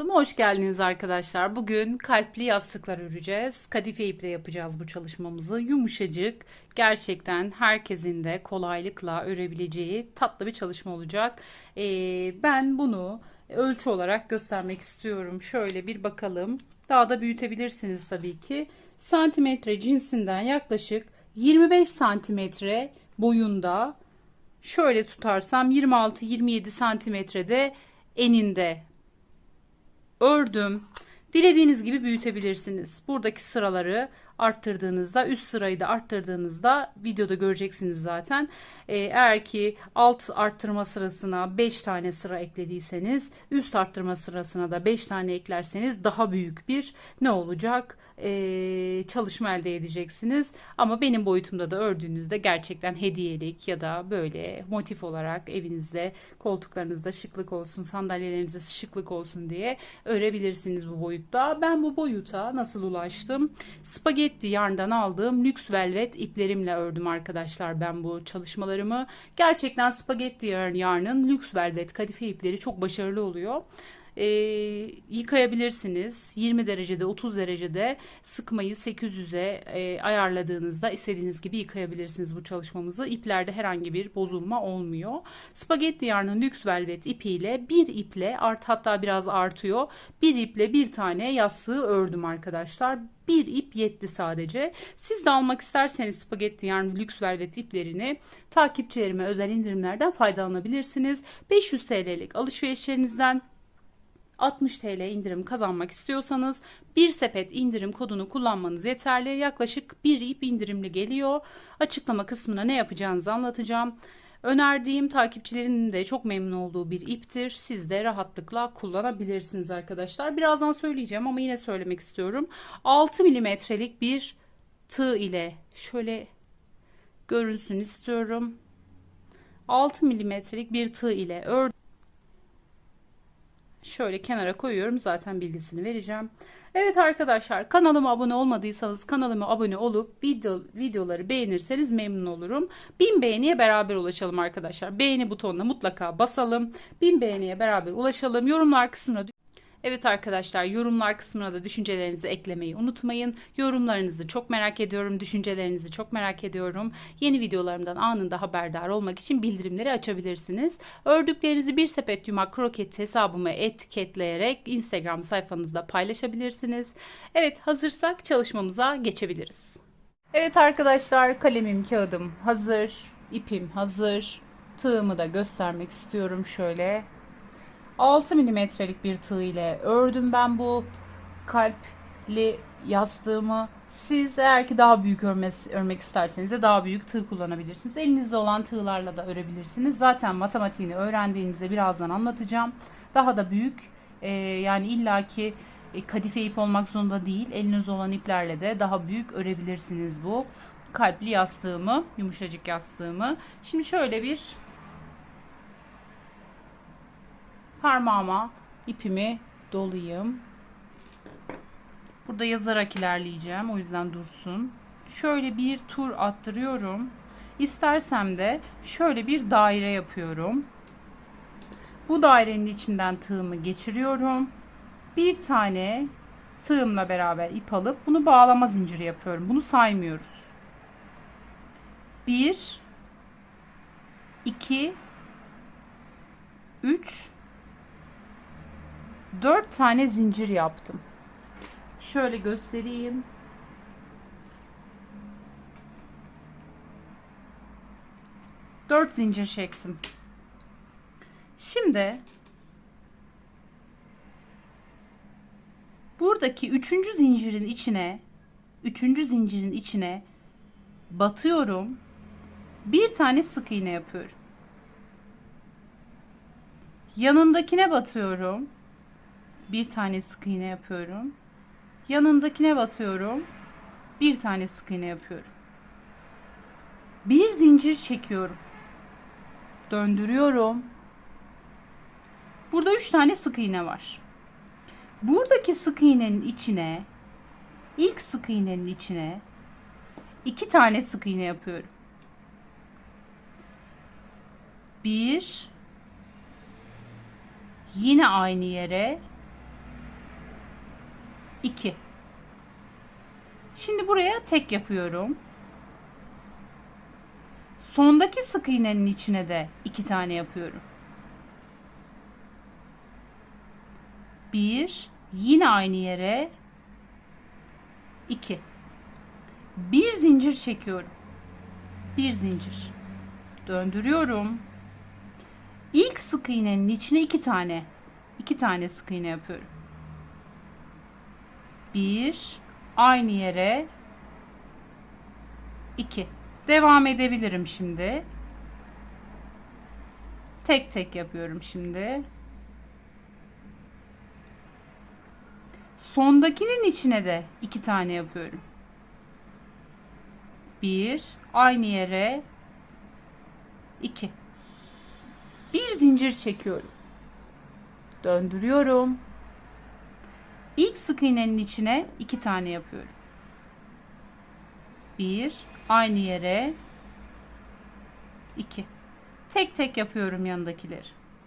Kanalıma hoş geldiniz arkadaşlar. Bugün kalpli yastıklar öreceğiz. Kadife iple yapacağız bu çalışmamızı. Yumuşacık, gerçekten herkesin de kolaylıkla örebileceği tatlı bir çalışma olacak. Ee, ben bunu ölçü olarak göstermek istiyorum. Şöyle bir bakalım. Daha da büyütebilirsiniz tabii ki. Santimetre cinsinden yaklaşık 25 santimetre boyunda şöyle tutarsam 26-27 santimetrede eninde ördüm. Dilediğiniz gibi büyütebilirsiniz. Buradaki sıraları arttırdığınızda üst sırayı da arttırdığınızda videoda göreceksiniz zaten. Ee, eğer ki alt arttırma sırasına 5 tane sıra eklediyseniz üst arttırma sırasına da 5 tane eklerseniz daha büyük bir ne olacak? Ee, çalışma elde edeceksiniz. Ama benim boyutumda da ördüğünüzde gerçekten hediyelik ya da böyle motif olarak evinizde koltuklarınızda şıklık olsun, sandalyelerinizde şıklık olsun diye örebilirsiniz bu boyutta. Ben bu boyuta nasıl ulaştım? Spagetti yarndan aldığım lüks velvet iplerimle ördüm arkadaşlar ben bu çalışmalarımı. Gerçekten spagetti yarn yarnın lüks velvet kadife ipleri çok başarılı oluyor e, yıkayabilirsiniz. 20 derecede 30 derecede sıkmayı 800'e e, ayarladığınızda istediğiniz gibi yıkayabilirsiniz bu çalışmamızı. İplerde herhangi bir bozulma olmuyor. Spagetti yarnın lüks velvet ipiyle bir iple art hatta biraz artıyor. Bir iple bir tane yastığı ördüm arkadaşlar. Bir ip yetti sadece. Siz de almak isterseniz spagetti yarn lüks velvet iplerini takipçilerime özel indirimlerden faydalanabilirsiniz. 500 TL'lik alışverişlerinizden 60 TL indirim kazanmak istiyorsanız bir sepet indirim kodunu kullanmanız yeterli. Yaklaşık bir ip indirimli geliyor. Açıklama kısmına ne yapacağınızı anlatacağım. Önerdiğim takipçilerin de çok memnun olduğu bir iptir. Siz de rahatlıkla kullanabilirsiniz arkadaşlar. Birazdan söyleyeceğim ama yine söylemek istiyorum. 6 milimetrelik bir tığ ile şöyle görünsün istiyorum. 6 milimetrelik bir tığ ile ördüm. Şöyle kenara koyuyorum. Zaten bilgisini vereceğim. Evet arkadaşlar kanalıma abone olmadıysanız kanalıma abone olup video, videoları beğenirseniz memnun olurum. 1000 beğeniye beraber ulaşalım arkadaşlar. Beğeni butonuna mutlaka basalım. 1000 beğeniye beraber ulaşalım. Yorumlar kısmına Evet arkadaşlar yorumlar kısmına da düşüncelerinizi eklemeyi unutmayın. Yorumlarınızı çok merak ediyorum. Düşüncelerinizi çok merak ediyorum. Yeni videolarımdan anında haberdar olmak için bildirimleri açabilirsiniz. Ördüklerinizi bir sepet yumak kroket hesabıma etiketleyerek Instagram sayfanızda paylaşabilirsiniz. Evet hazırsak çalışmamıza geçebiliriz. Evet arkadaşlar kalemim kağıdım hazır. ipim hazır. Tığımı da göstermek istiyorum şöyle. 6 milimetrelik bir tığ ile ördüm ben bu kalpli yastığımı. Siz eğer ki daha büyük örmesi, örmek isterseniz de daha büyük tığ kullanabilirsiniz. Elinizde olan tığlarla da örebilirsiniz. Zaten matematiğini öğrendiğinizde birazdan anlatacağım. Daha da büyük e, yani illaki e, kadife ip olmak zorunda değil. Eliniz olan iplerle de daha büyük örebilirsiniz bu kalpli yastığımı, yumuşacık yastığımı. Şimdi şöyle bir parmağıma ipimi dolayayım. Burada yazarak ilerleyeceğim. O yüzden dursun. Şöyle bir tur attırıyorum. İstersem de şöyle bir daire yapıyorum. Bu dairenin içinden tığımı geçiriyorum. Bir tane tığımla beraber ip alıp bunu bağlama zinciri yapıyorum. Bunu saymıyoruz. 1 2 3 4 tane zincir yaptım. Şöyle göstereyim. Dört zincir çektim. Şimdi buradaki üçüncü zincirin içine üçüncü zincirin içine batıyorum. Bir tane sık iğne yapıyorum. Yanındakine batıyorum bir tane sık iğne yapıyorum. Yanındakine batıyorum. Bir tane sık iğne yapıyorum. Bir zincir çekiyorum. Döndürüyorum. Burada üç tane sık iğne var. Buradaki sık iğnenin içine ilk sık iğnenin içine iki tane sık iğne yapıyorum. Bir yine aynı yere 2. Şimdi buraya tek yapıyorum. Sondaki sık iğnenin içine de iki tane yapıyorum. Bir, yine aynı yere iki. Bir zincir çekiyorum. Bir zincir. Döndürüyorum. İlk sık iğnenin içine iki tane. iki tane sık iğne yapıyorum. Bir, aynı yere iki. Devam edebilirim şimdi. Tek tek yapıyorum şimdi. Sondakinin içine de iki tane yapıyorum. Bir, aynı yere iki. Bir zincir çekiyorum. Döndürüyorum. İlk sık iğnenin içine iki tane yapıyorum. Bir, aynı yere iki. Tek tek yapıyorum yanındakileri.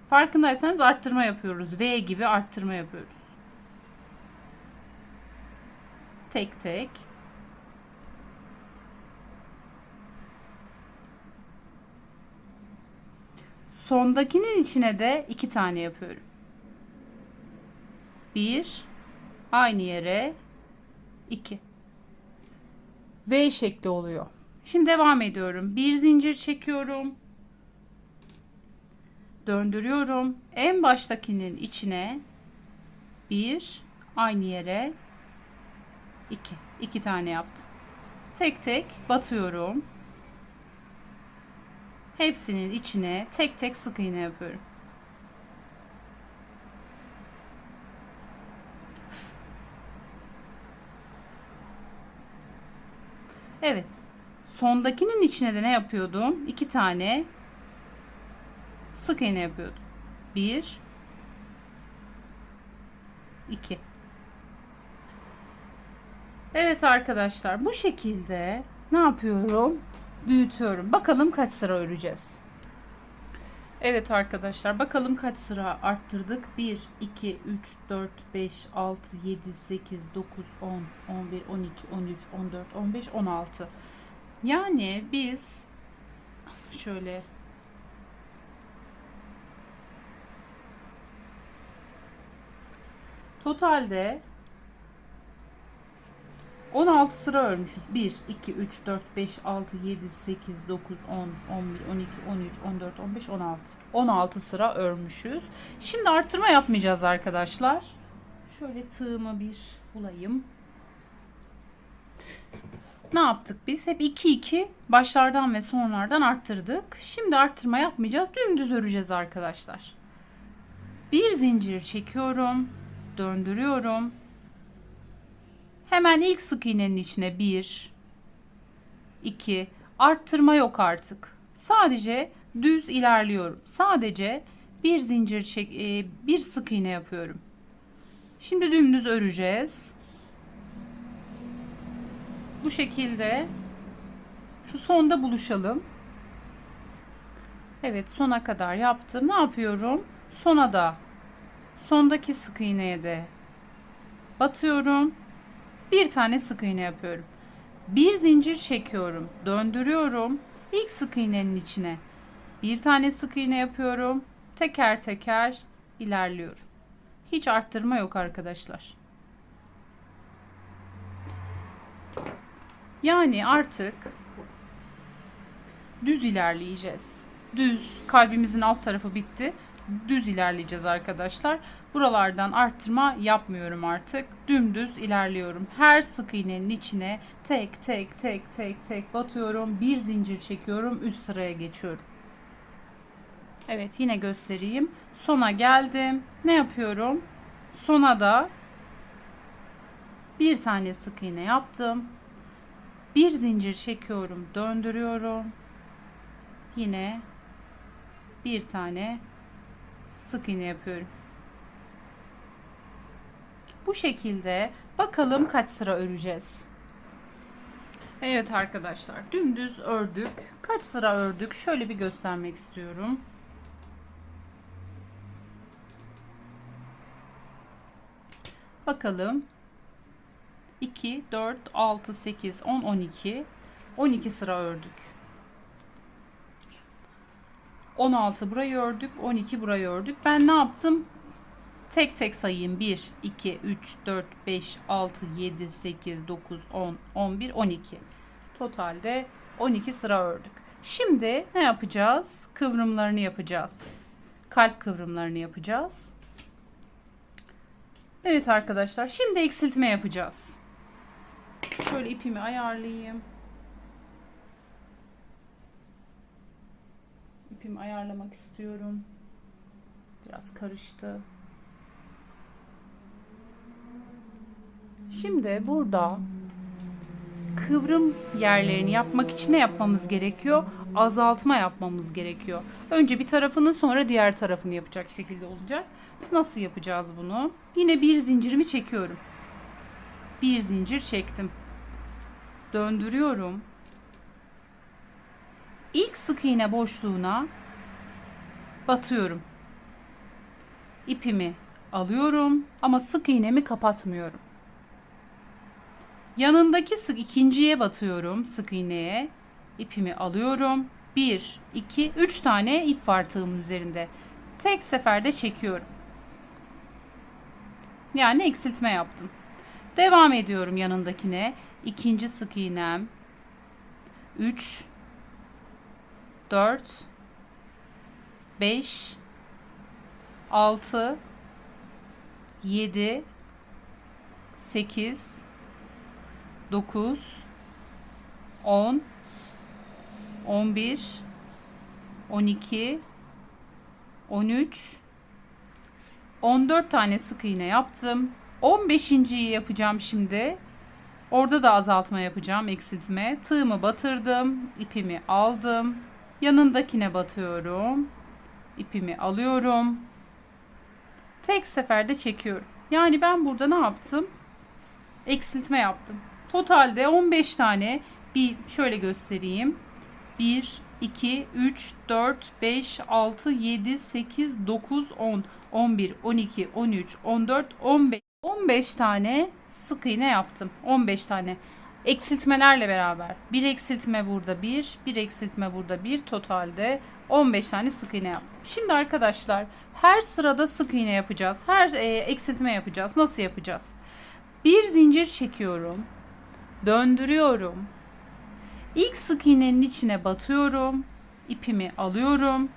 Farkındaysanız arttırma yapıyoruz. V gibi arttırma yapıyoruz. Tek tek. Sondakinin içine de iki tane yapıyorum. Bir, aynı yere iki. V şekli oluyor. Şimdi devam ediyorum. Bir zincir çekiyorum. Döndürüyorum. En baştakinin içine bir, aynı yere iki. iki tane yaptım. Tek tek batıyorum. Hepsinin içine tek tek sık iğne yapıyorum. Evet. Sondakinin içine de ne yapıyordum? İki tane sık iğne yapıyordum. Bir, iki. Evet arkadaşlar bu şekilde ne yapıyorum? Büyütüyorum. Bakalım kaç sıra öreceğiz. Evet arkadaşlar bakalım kaç sıra arttırdık. 1, 2, 3, 4, 5, 6, 7, 8, 9, 10, 11, 12, 13, 14, 15, 16. Yani biz şöyle totalde 16 sıra örmüşüz. 1, 2, 3, 4, 5, 6, 7, 8, 9, 10, 11, 12, 13, 14, 15, 16. 16 sıra örmüşüz. Şimdi arttırma yapmayacağız arkadaşlar. Şöyle tığımı bir bulayım. Ne yaptık biz? Hep 2 2 başlardan ve sonlardan arttırdık. Şimdi arttırma yapmayacağız. Dümdüz öreceğiz arkadaşlar. Bir zincir çekiyorum. Döndürüyorum. Hemen ilk sık iğnenin içine 1 2 arttırma yok artık. Sadece düz ilerliyorum. Sadece bir zincir çek e, bir sık iğne yapıyorum. Şimdi dümdüz öreceğiz. Bu şekilde şu sonda buluşalım. Evet sona kadar yaptım. Ne yapıyorum? Sona da sondaki sık iğneye de batıyorum bir tane sık iğne yapıyorum. Bir zincir çekiyorum, döndürüyorum. İlk sık iğnenin içine bir tane sık iğne yapıyorum. Teker teker ilerliyorum. Hiç arttırma yok arkadaşlar. Yani artık düz ilerleyeceğiz. Düz kalbimizin alt tarafı bitti. Düz ilerleyeceğiz arkadaşlar. Buralardan arttırma yapmıyorum artık. Dümdüz ilerliyorum. Her sık iğnenin içine tek tek tek tek tek batıyorum. Bir zincir çekiyorum. Üst sıraya geçiyorum. Evet yine göstereyim. Sona geldim. Ne yapıyorum? Sona da bir tane sık iğne yaptım. Bir zincir çekiyorum, döndürüyorum. Yine bir tane sık iğne yapıyorum. Bu şekilde bakalım kaç sıra öreceğiz. Evet arkadaşlar dümdüz ördük. Kaç sıra ördük? Şöyle bir göstermek istiyorum. Bakalım. 2, 4, 6, 8, 10, 12. 12 sıra ördük. 16 burayı ördük, 12 burayı ördük. Ben ne yaptım? Tek tek sayayım. 1, 2, 3, 4, 5, 6, 7, 8, 9, 10, 11, 12. Totalde 12 sıra ördük. Şimdi ne yapacağız? Kıvrımlarını yapacağız. Kalp kıvrımlarını yapacağız. Evet arkadaşlar, şimdi eksiltme yapacağız. Şöyle ipimi ayarlayayım. İpimi ayarlamak istiyorum. Biraz karıştı. Şimdi burada kıvrım yerlerini yapmak için ne yapmamız gerekiyor? Azaltma yapmamız gerekiyor. Önce bir tarafını sonra diğer tarafını yapacak şekilde olacak. Nasıl yapacağız bunu? Yine bir zincirimi çekiyorum. Bir zincir çektim. Döndürüyorum. İlk sık iğne boşluğuna batıyorum. İpimi alıyorum ama sık iğnemi kapatmıyorum. Yanındaki sık ikinciye batıyorum sık iğneye. İpimi alıyorum. 1, 2, 3 tane ip var tığımın üzerinde. Tek seferde çekiyorum. Yani eksiltme yaptım. Devam ediyorum yanındakine. İkinci sık iğnem. 3 4 5 6 7 8 9 10 11 12 13 14 tane sık iğne yaptım. 15.yi yapacağım şimdi. Orada da azaltma yapacağım, eksiltme. Tığımı batırdım, ipimi aldım. Yanındakine batıyorum. İpimi alıyorum. Tek seferde çekiyorum. Yani ben burada ne yaptım? Eksiltme yaptım. Totalde 15 tane bir şöyle göstereyim. 1, 2, 3, 4, 5, 6, 7, 8, 9, 10, 11, 12, 13, 14, 15. 15 tane sık iğne yaptım. 15 tane. Eksiltmelerle beraber. Bir eksiltme burada bir, bir eksiltme burada bir. Totalde 15 tane sık iğne yaptım. Şimdi arkadaşlar her sırada sık iğne yapacağız. Her e, eksiltme yapacağız. Nasıl yapacağız? Bir zincir çekiyorum. Döndürüyorum. İlk sık iğnenin içine batıyorum. ipimi alıyorum.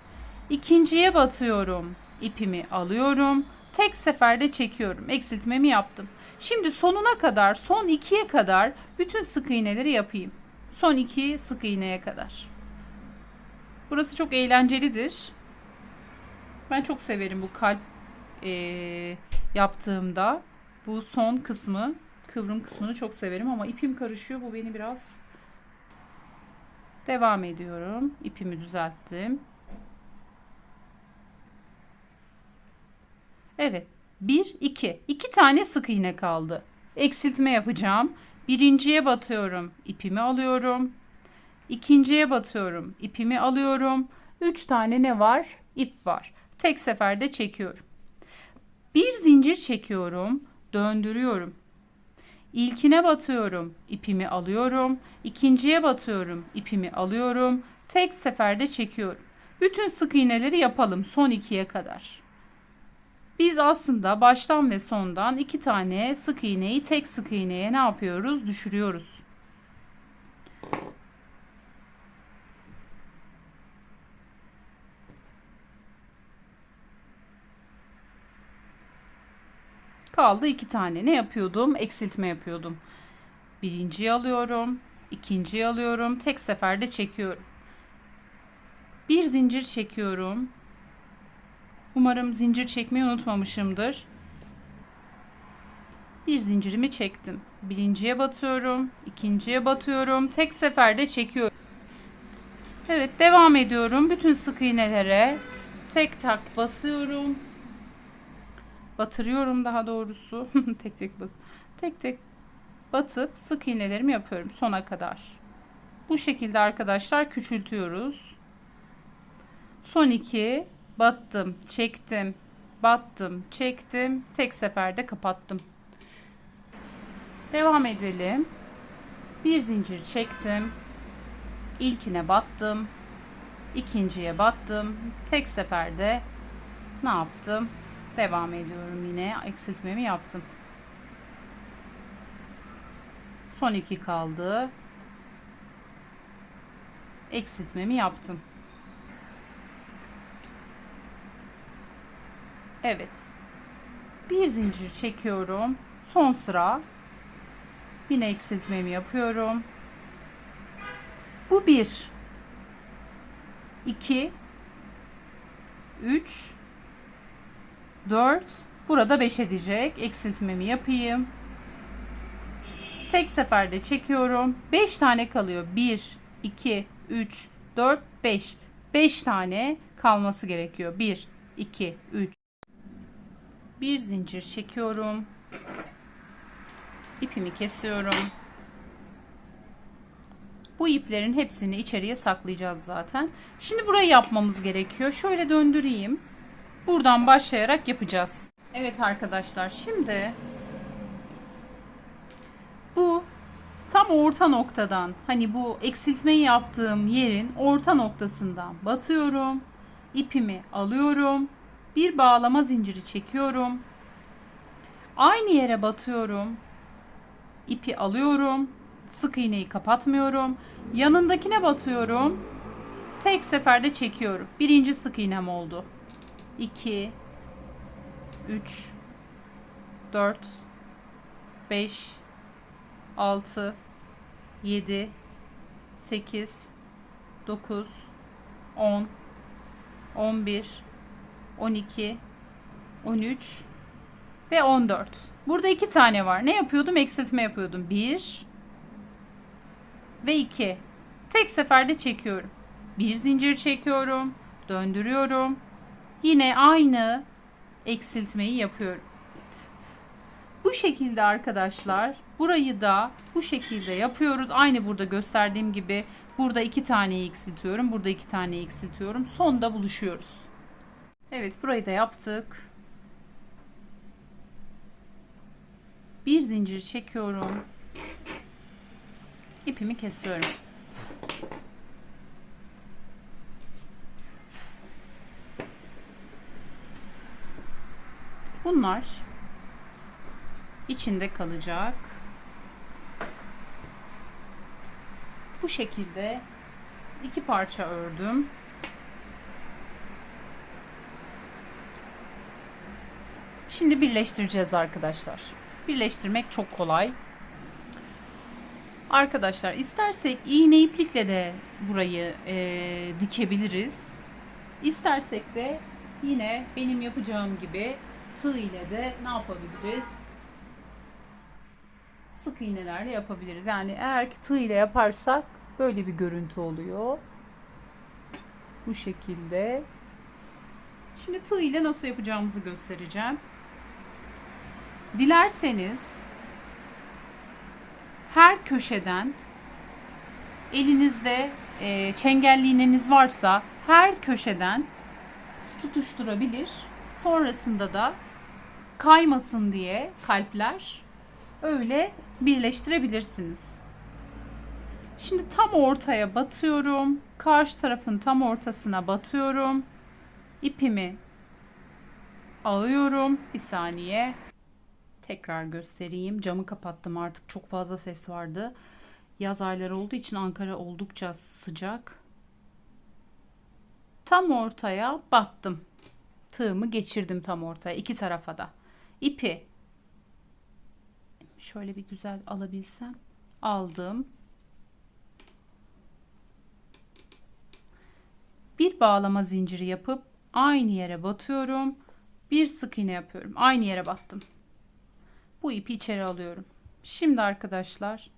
İkinciye batıyorum. ipimi alıyorum. Tek seferde çekiyorum. Eksiltmemi yaptım. Şimdi sonuna kadar, son ikiye kadar bütün sık iğneleri yapayım. Son iki sık iğneye kadar. Burası çok eğlencelidir. Ben çok severim bu kalp e, yaptığımda. Bu son kısmı, kıvrım kısmını çok severim ama ipim karışıyor. Bu beni biraz devam ediyorum. İpimi düzelttim. Evet. 1, 2. 2 tane sık iğne kaldı. Eksiltme yapacağım. Birinciye batıyorum. ipimi alıyorum. İkinciye batıyorum. ipimi alıyorum. 3 tane ne var? İp var. Tek seferde çekiyorum. Bir zincir çekiyorum. Döndürüyorum. İlkine batıyorum. ipimi alıyorum. İkinciye batıyorum. ipimi alıyorum. Tek seferde çekiyorum. Bütün sık iğneleri yapalım son ikiye kadar. Biz aslında baştan ve sondan iki tane sık iğneyi tek sık iğneye ne yapıyoruz? Düşürüyoruz. Kaldı iki tane. Ne yapıyordum? Eksiltme yapıyordum. Birinciyi alıyorum. ikinciyi alıyorum. Tek seferde çekiyorum. Bir zincir çekiyorum. Umarım zincir çekmeyi unutmamışımdır. Bir zincirimi çektim. Birinciye batıyorum. ikinciye batıyorum. Tek seferde çekiyorum. Evet devam ediyorum. Bütün sık iğnelere tek tak basıyorum. Batırıyorum daha doğrusu. tek tek bas. Tek tek batıp sık iğnelerimi yapıyorum sona kadar. Bu şekilde arkadaşlar küçültüyoruz. Son iki battım, çektim, battım, çektim, tek seferde kapattım. Devam edelim. Bir zincir çektim. İlkine battım. ikinciye battım. Tek seferde ne yaptım? Devam ediyorum yine. Eksiltmemi yaptım. Son iki kaldı. Eksiltmemi yaptım. Evet. Bir zincir çekiyorum. Son sıra. Yine eksiltmemi yapıyorum. Bu bir. 2 3 4 burada 5 edecek. Eksiltmemi yapayım. Tek seferde çekiyorum. 5 tane kalıyor. 1 2 3 4 5. 5 tane kalması gerekiyor. 1 2 3 bir zincir çekiyorum. İpimi kesiyorum. Bu iplerin hepsini içeriye saklayacağız zaten. Şimdi burayı yapmamız gerekiyor. Şöyle döndüreyim. Buradan başlayarak yapacağız. Evet arkadaşlar şimdi bu tam orta noktadan hani bu eksiltmeyi yaptığım yerin orta noktasından batıyorum. İpimi alıyorum. Bir bağlama zinciri çekiyorum. Aynı yere batıyorum. İpi alıyorum. Sık iğneyi kapatmıyorum. Yanındakine batıyorum. Tek seferde çekiyorum. Birinci sık iğnem oldu. 2 3 4 5 6 7 8 9 10 11 12 13 ve 14. Burada iki tane var. Ne yapıyordum? Eksiltme yapıyordum. 1 ve 2. Tek seferde çekiyorum. Bir zincir çekiyorum. Döndürüyorum. Yine aynı eksiltmeyi yapıyorum. Bu şekilde arkadaşlar burayı da bu şekilde yapıyoruz. Aynı burada gösterdiğim gibi burada iki tane eksiltiyorum. Burada iki tane eksiltiyorum. Sonda buluşuyoruz. Evet burayı da yaptık. Bir zincir çekiyorum. İpimi kesiyorum. Bunlar içinde kalacak. Bu şekilde iki parça ördüm. Şimdi birleştireceğiz arkadaşlar. Birleştirmek çok kolay. Arkadaşlar istersek iğne iplikle de burayı e, dikebiliriz. İstersek de yine benim yapacağım gibi tığ ile de ne yapabiliriz? Sık iğnelerle yapabiliriz. Yani eğer ki tığ ile yaparsak böyle bir görüntü oluyor. Bu şekilde. Şimdi tığ ile nasıl yapacağımızı göstereceğim. Dilerseniz her köşeden elinizde e, çengelli iğneniz varsa her köşeden tutuşturabilir. Sonrasında da kaymasın diye kalpler öyle birleştirebilirsiniz. Şimdi tam ortaya batıyorum. Karşı tarafın tam ortasına batıyorum. İpimi alıyorum. Bir saniye. Tekrar göstereyim. Camı kapattım artık çok fazla ses vardı. Yaz ayları olduğu için Ankara oldukça sıcak. Tam ortaya battım. Tığımı geçirdim tam ortaya iki tarafa da. İpi şöyle bir güzel alabilsem aldım. Bir bağlama zinciri yapıp aynı yere batıyorum. Bir sık iğne yapıyorum. Aynı yere battım. Bu ipi içeri alıyorum. Şimdi arkadaşlar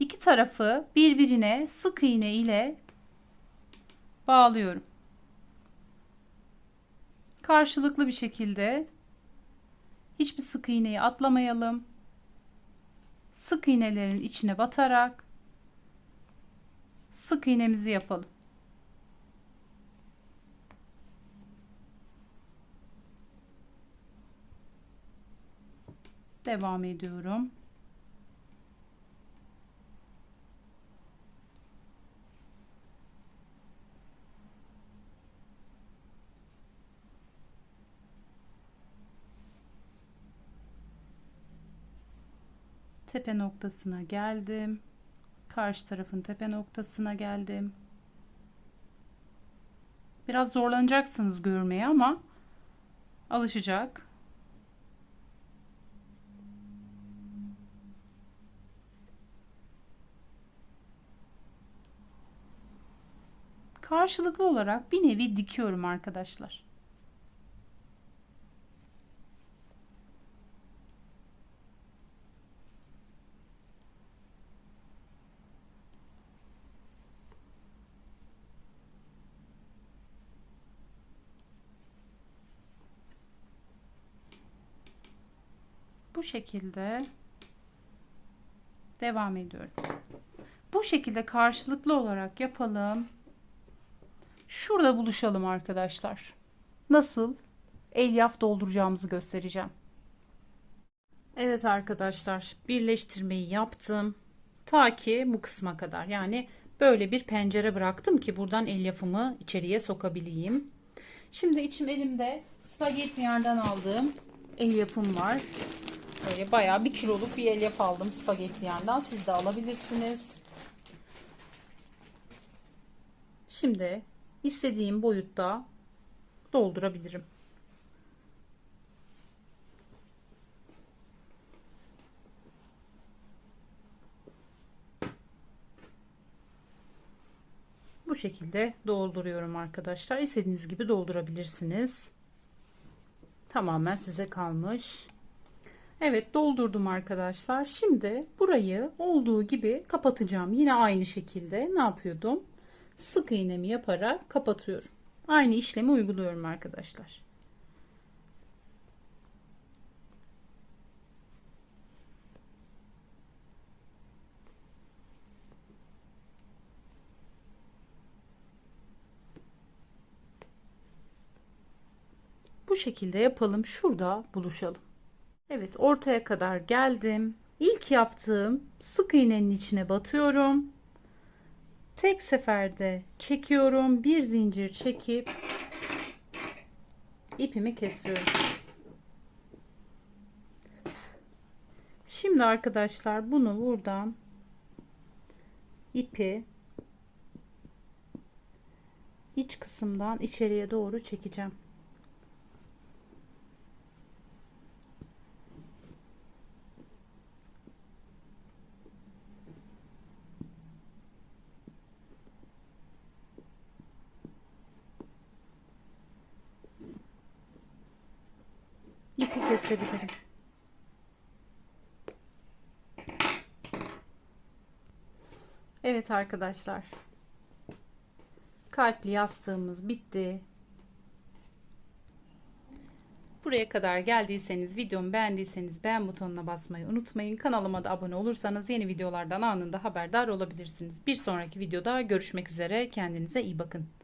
iki tarafı birbirine sık iğne ile bağlıyorum. Karşılıklı bir şekilde hiçbir sık iğneyi atlamayalım. Sık iğnelerin içine batarak sık iğnemizi yapalım. devam ediyorum. Tepe noktasına geldim. Karşı tarafın tepe noktasına geldim. Biraz zorlanacaksınız görmeye ama alışacak. Karşılıklı olarak bir nevi dikiyorum arkadaşlar. Bu şekilde devam ediyorum. Bu şekilde karşılıklı olarak yapalım. Şurada buluşalım arkadaşlar. Nasıl elyaf dolduracağımızı göstereceğim. Evet arkadaşlar birleştirmeyi yaptım. Ta ki bu kısma kadar. Yani böyle bir pencere bıraktım ki buradan elyafımı içeriye sokabileyim. Şimdi içim elimde spagetti yerden aldığım elyafım var. Böyle bayağı bir kiloluk bir elyaf aldım spagetti yerden. Siz de alabilirsiniz. Şimdi istediğim boyutta doldurabilirim. Bu şekilde dolduruyorum arkadaşlar. İstediğiniz gibi doldurabilirsiniz. Tamamen size kalmış. Evet doldurdum arkadaşlar. Şimdi burayı olduğu gibi kapatacağım. Yine aynı şekilde ne yapıyordum? Sık iğnemi yaparak kapatıyorum. Aynı işlemi uyguluyorum arkadaşlar. Bu şekilde yapalım. Şurada buluşalım. Evet ortaya kadar geldim. İlk yaptığım sık iğnenin içine batıyorum. Tek seferde çekiyorum. Bir zincir çekip ipimi kesiyorum. Şimdi arkadaşlar bunu buradan ipi iç kısımdan içeriye doğru çekeceğim. Kesebilirim. Evet arkadaşlar. Kalpli yastığımız bitti. Buraya kadar geldiyseniz, videomu beğendiyseniz beğen butonuna basmayı unutmayın. Kanalıma da abone olursanız yeni videolardan anında haberdar olabilirsiniz. Bir sonraki videoda görüşmek üzere. Kendinize iyi bakın.